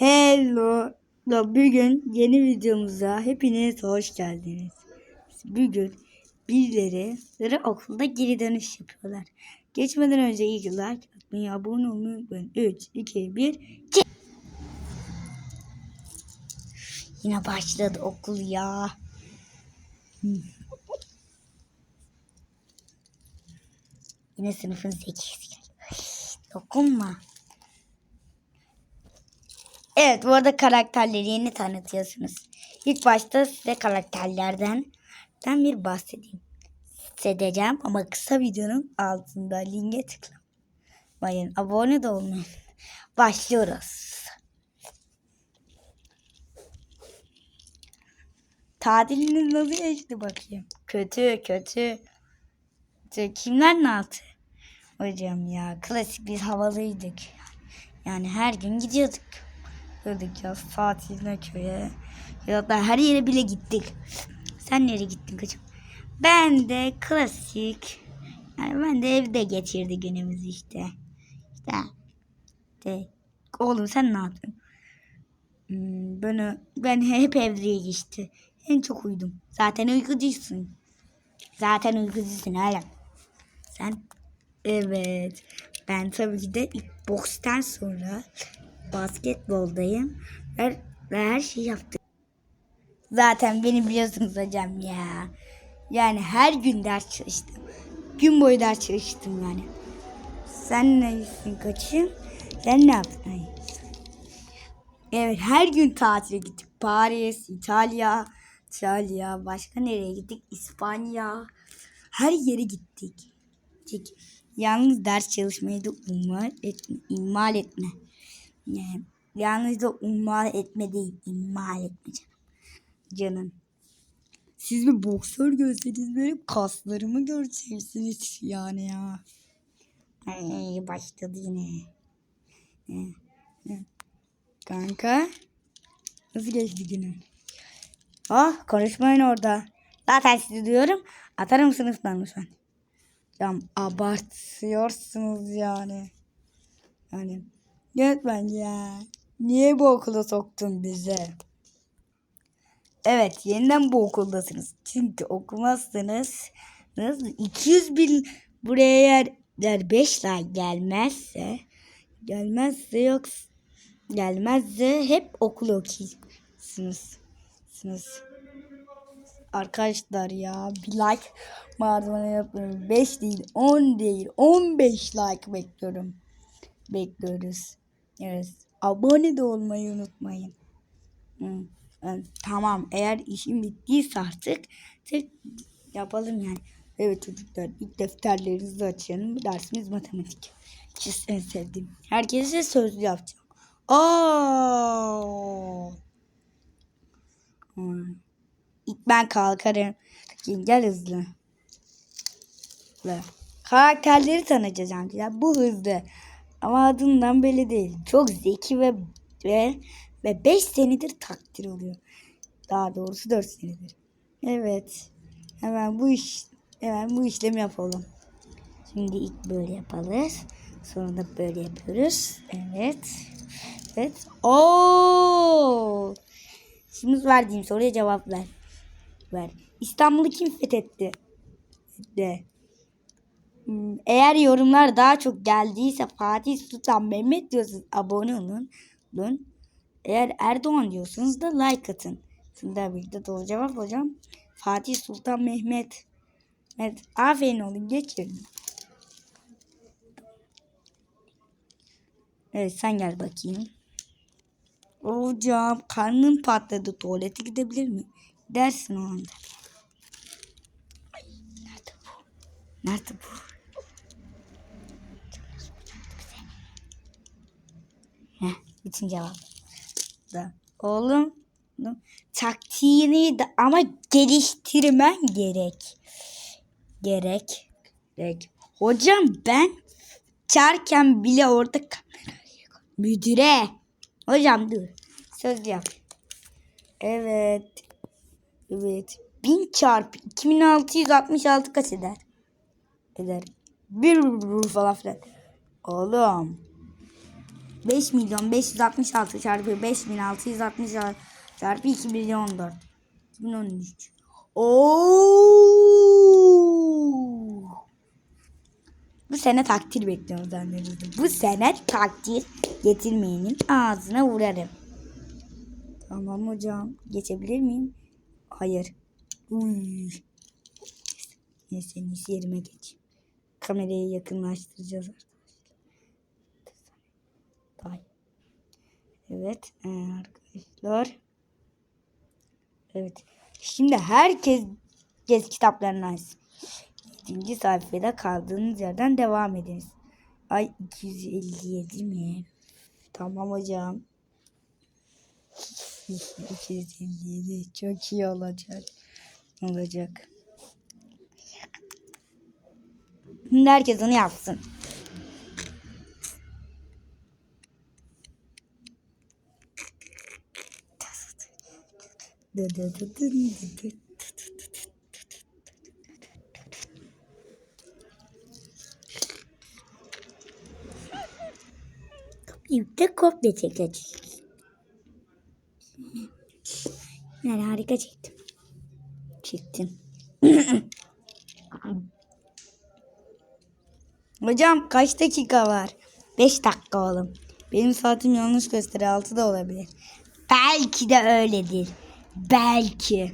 Hello. Bugün yeni videomuza hepiniz hoş geldiniz. Bugün birileri okulda geri dönüş yapıyorlar. Geçmeden önce iyi like atmayı, abone olmayı unutmayın. 3, 2, 1, çık. Yine başladı okul ya. Yine sınıfın zekisi. Dokunma. Evet bu arada karakterleri yeni tanıtıyorsunuz. İlk başta size karakterlerden ben bir bahsedeyim. Hissedeceğim ama kısa videonun altında linke tıklamayın. Abone de olmayın. Başlıyoruz. Tatiliniz nasıl geçti bakayım? Kötü kötü. Kimler ne yaptı? Hocam ya klasik biz havalıydık. Yani her gün gidiyorduk. Dedik ya tatiline köye. Ya da her yere bile gittik. Sen nereye gittin kızım? Ben de klasik. Yani ben de evde geçirdi günümüzü işte. İşte. De. Oğlum sen ne yaptın? Hmm, ben, ben hep evde geçti. En çok uyudum. Zaten uykucusun. Zaten uykucusun hala. Sen? Evet. Ben tabii ki de ilk bokstan sonra basketboldayım. Ve, ve her şeyi yaptım. Zaten beni biliyorsunuz hocam ya. Yani her gün ders çalıştım. Gün boyu ders çalıştım yani. Sen neysin kaçım? Sen ne yaptın? Evet her gün tatile gittik. Paris, İtalya, İtalya. Başka nereye gittik? İspanya. Her yere gittik. Peki. Yalnız ders çalışmayı da umar etme, ihmal etme. Yani yalnız da umar etme değil, ihmal etme canım. Canım. Siz bir boksör görseniz benim kaslarımı göreceksiniz yani ya. Ay, başladı yine. Kanka. Nasıl geçti günün? Ah konuşmayın orada. Zaten sizi diyorum. Atarım sınıftan lütfen. Cam abartıyorsunuz yani. Yani Yönetmen ya. Niye bu okula soktun bize? Evet yeniden bu okuldasınız. Çünkü okumazsanız 200 bin buraya eğer, eğer 5 like gelmezse gelmezse yok gelmezse hep okul okuyorsunuz. Arkadaşlar ya bir like mağdurana yapıyorum. 5 değil 10 değil 15 like bekliyorum. Bekliyoruz. Evet. Abone de olmayı unutmayın. Yani, tamam eğer işim bittiyse artık tek yapalım yani. Evet çocuklar ilk defterlerinizi açın. Dersimiz matematik. Çiz en sevdiğim. Herkese sözlü yapacağım. Aa. Hmm. İlk ben kalkarım. Gel hızlı. Karakterleri tanıyacağım. Yani bu hızlı. Ama adından belli değil. Çok zeki ve ve ve 5 senedir takdir oluyor. Daha doğrusu 4 senedir. Evet. Hemen bu iş hemen bu işlemi yapalım. Şimdi ilk böyle yapalız. Sonra da böyle yapıyoruz. Evet. Evet. Oo! Şimdi verdiğim soruya cevap ver. Ver. İstanbul'u kim fethetti? De. Hmm, eğer yorumlar daha çok geldiyse Fatih Sultan Mehmet diyorsunuz abone olun. olun. Eğer Erdoğan diyorsanız da like atın. Şimdi birlikte doğru cevap hocam. Fatih Sultan Mehmet. Evet aferin oğlum geçin. Evet sen gel bakayım. Hocam karnım patladı tuvalete gidebilir mi? Dersin o anda. Ay, nerede bu? Nerede bu? Bütün cevap. Da. Oğlum taktiğini de ama geliştirmen gerek. Gerek. Gerek. Hocam ben çarken bile orada kamerayı müdüre. Hocam dur. Söz yap. Evet. Evet. 1000 çarpı 2666 kaç eder? Eder. Bir falan filan. Oğlum. 5 milyon 566 çarpı 5666 çarpı 2 milyon 4. 2013. Oo! Bu sene takdir bekliyoruz annenizden. Bu sene takdir getirmeyenin ağzına vurarım. Tamam hocam. Geçebilir miyim? Hayır. Uy. Neyse yerime geç. Kamerayı yakınlaştıracağız arkadaşlar. Tay. Evet ee, arkadaşlar. Evet. Şimdi herkes gez kitaplarını açsın. 7. sayfada kaldığınız yerden devam ediniz. Ay 257 mi? Tamam hocam. 257 çok iyi olacak. Olacak. Şimdi herkes onu yapsın. Yüklü kopya çekeceğiz. Yani harika çektim. Çektim. Hocam kaç dakika var? 5 dakika oğlum. Benim saatim yanlış gösteriyor. 6 da olabilir. Belki de öyledir. Belki.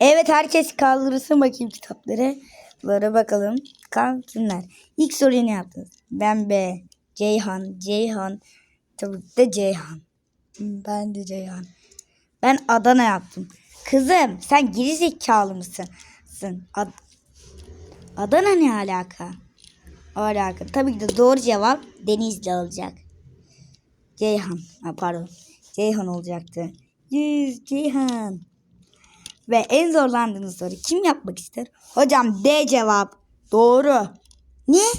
Evet herkes kaldırsın bakayım kitapları. Lara bakalım. Kalsınlar. İlk soruyu ne yaptınız? Ben B. Ceyhan. Ceyhan. Tabii de Ceyhan. Ben de Ceyhan. Ben Adana yaptım. Kızım sen geri zekalı mısın? Sın. Ad- Adana ne alaka? Alaka. Tabii ki de doğru cevap Denizli olacak. Ceyhan. Ha, pardon. Ceyhan olacaktı. Yüz Ceyhan. Ve en zorlandığınız soru kim yapmak ister? Hocam D cevap. Doğru. Niye?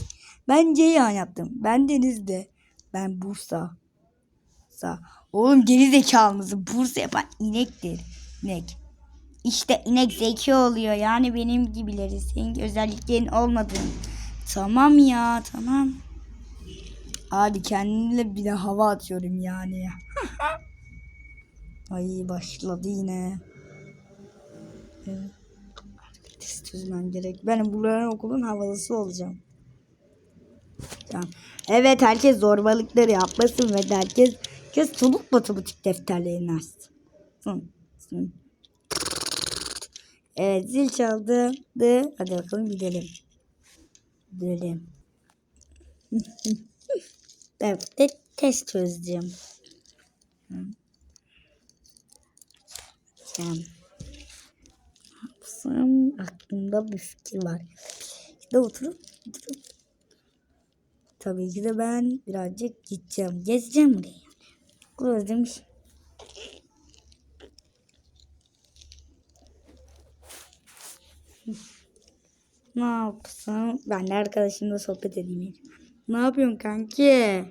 Ben Ceyhan yaptım. Ben Denizli. Ben Bursa. Bursa. Oğlum geri zekalı mısın? Bursa yapan inektir. İnek. İşte inek zeki oluyor. Yani benim gibileri. Senin özelliklerin olmadığını. Tamam ya tamam. Hadi kendimle bir de hava atıyorum yani. Ay başladı yine. Evet. Test çözmem gerek. Ben bunların okulun havalısı olacağım. Evet herkes zorbalıkları yapmasın ve herkes herkes soluk matematik defterlerini açsın. Hı. Evet zil çaldı. Dı. Hadi bakalım gidelim. Gidelim. evet de test çözeceğim. Tamam yapsam aklımda bir fikir var. İşte oturup, oturup tabii ki de ben birazcık gideceğim. Gezeceğim buraya. Okul özlemiş. Ne yapsam? Ben de arkadaşımla sohbet edeyim. Ne yapıyorsun kanki?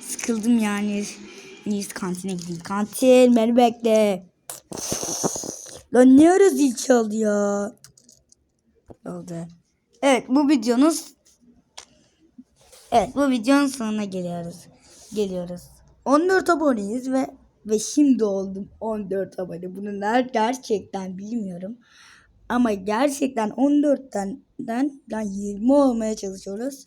Sıkıldım yani. En kantine gideyim. Kantin beni bekle. Lan ne ara zil çaldı ya? Oldu. Evet bu videonun Evet bu videonun sonuna geliyoruz. Geliyoruz. 14 aboneyiz ve ve şimdi oldum 14 abone. Bunu ner gerçekten bilmiyorum. Ama gerçekten 14'ten yani 20 olmaya çalışıyoruz.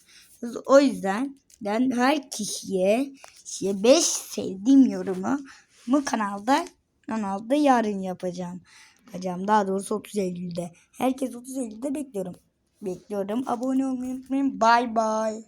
O yüzden ben her kişiye, kişiye 5 sevdiğim yorumu bu kanalda kanalda yarın yapacağım. Yapacağım daha doğrusu 30 Eylül'de. Herkes 30 Eylül'de bekliyorum. Bekliyorum. Abone olmayı unutmayın. Bye bye.